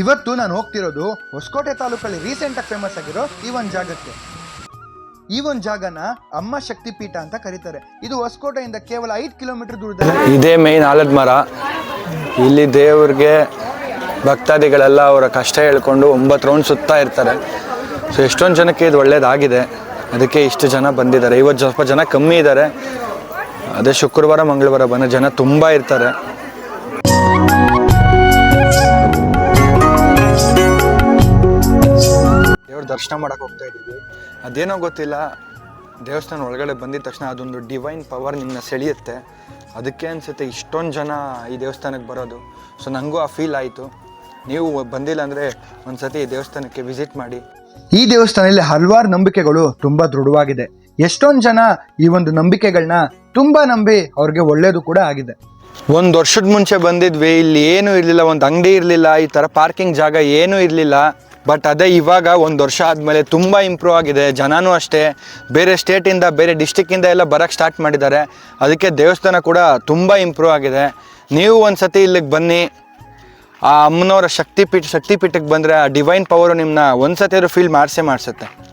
ಇವತ್ತು ನಾನು ಹೋಗ್ತಿರೋದು ಹೊಸಕೋಟೆ ತಾಲೂಕಲ್ಲಿ ರೀಸೆಂಟಾಗಿ ಫೇಮಸ್ ಆಗಿರೋ ಈ ಒಂದು ಜಾಗಕ್ಕೆ. ಈ ಒಂದು ಜಾಗನ ಅಮ್ಮ ಶಕ್ತಿಪೀಠ ಅಂತ ಕರೀತಾರೆ. ಇದು ಹೊಸಕೋಟೆಯಿಂದ ಕೇವಲ ಐದು ಕಿಲೋಮೀಟರ್ ದೂರದಲ್ಲಿ ಇದೇ. ಮೇನ್ ಆಲದ ಮರ. ಇಲ್ಲಿ ದೇವ್ರಿಗೆ ಭಕ್ತಾದಿಗಳೆಲ್ಲ ಅವರ ಕಷ್ಟ ಹೇಳ್ಕೊಂಡು ಒಂಬತ್ತು ರೌಂಡ್ ಸುತ್ತಾ ಇರ್ತಾರೆ. ಸೊ ಎಷ್ಟೊಂದು ಜನಕ್ಕೆ ಇದು ಒಳ್ಳೇದಾಗಿದೆ. ಅದಕ್ಕೆ ಇಷ್ಟು ಜನ ಬಂದಿದ್ದಾರೆ. ಇವತ್ತು ಸ್ವಲ್ಪ ಜನ ಕಮ್ಮಿ ಇದ್ದಾರೆ. ಅದೇ ಶುಕ್ರವಾರ, ಮಂಗಳವಾರ ಬಂದ ಜನ ತುಂಬ ಇರ್ತಾರೆ. ದರ್ಶನ ಮಾಡಕ್ಕೆ ಹೋಗ್ತಾ ಇದ್ದೀವಿ. ಅದೇನೋ ಗೊತ್ತಿಲ್ಲ ದೇವಸ್ಥಾನ ಒಳಗಡೆ ಬಂದಿದ ತಕ್ಷಣ ಅದೊಂದು ಡಿವೈನ್ ಪವರ್ ನಿಮ್ಮನ್ನ ಸೆಳೆಯುತ್ತೆ. ಅದಕ್ಕೆ ಅನಿಸುತ್ತೆ ಇಷ್ಟೊಂದು ಜನ ಈ ದೇವಸ್ಥಾನಕ್ಕೆ ಬರೋದು. ಸೊ ನನಗೂ ಆ ಫೀಲ್ ಆಯಿತು. ನೀವು ಬಂದಿಲ್ಲ ಅಂದರೆ ಒಂದು ಸತಿ ಈ ದೇವಸ್ಥಾನಕ್ಕೆ ವಿಸಿಟ್ ಮಾಡಿ. ಈ ದೇವಸ್ಥಾನದಲ್ಲಿ ಹಲವಾರು ನಂಬಿಕೆಗಳು ತುಂಬಾ ದೃಢವಾಗಿದೆ. ಎಷ್ಟೊಂದು ಜನ ಈ ಒಂದು ನಂಬಿಕೆಗಳನ್ನ ತುಂಬಾ ನಂಬಿ ಅವ್ರಿಗೆ ಒಳ್ಳೆಯದು ಕೂಡ ಆಗಿದೆ. ಒಂದು ವರ್ಷದ ಮುಂಚೆ ಬಂದಿದ್ವಿ ಇಲ್ಲಿ ಏನೂ ಇರಲಿಲ್ಲ ಒಂದು ಅಂಗಡಿ ಇರಲಿಲ್ಲ ಈ ಥರ ಪಾರ್ಕಿಂಗ್ ಜಾಗ ಏನೂ ಇರಲಿಲ್ಲ. ಬಟ್ ಅದೇ ಇವಾಗ ಒಂದು ವರ್ಷ ಆದಮೇಲೆ ತುಂಬ ಇಂಪ್ರೂವ್ ಆಗಿದೆ. ಜನನೂ ಅಷ್ಟೇ. ಬೇರೆ ಸ್ಟೇಟಿಂದ ಬೇರೆ ಡಿಸ್ಟಿಕ್ಕಿಂದ ಎಲ್ಲ ಬರೋಕ್ಕೆ ಸ್ಟಾರ್ಟ್ ಮಾಡಿದ್ದಾರೆ. ಅದಕ್ಕೆ ದೇವಸ್ಥಾನ ಕೂಡ ತುಂಬ ಇಂಪ್ರೂವ್ ಆಗಿದೆ. ನೀವು ಒಂದು ಸತಿ ಇಲ್ಲಿಗೆ ಬನ್ನಿ. ಆ ಅಮ್ಮನವರ ಶಕ್ತಿಪೀಠ ಶಕ್ತಿಪೀಠಕ್ಕೆ ಬಂದರೆ ಆ ಡಿವೈನ್ ಪವರು ನಿಮ್ಮನ್ನ ಒಂದು ಸತಿ ಫೀಲ್ ಮಾಡಿಸೇ ಮಾಡಿಸುತ್ತೆ.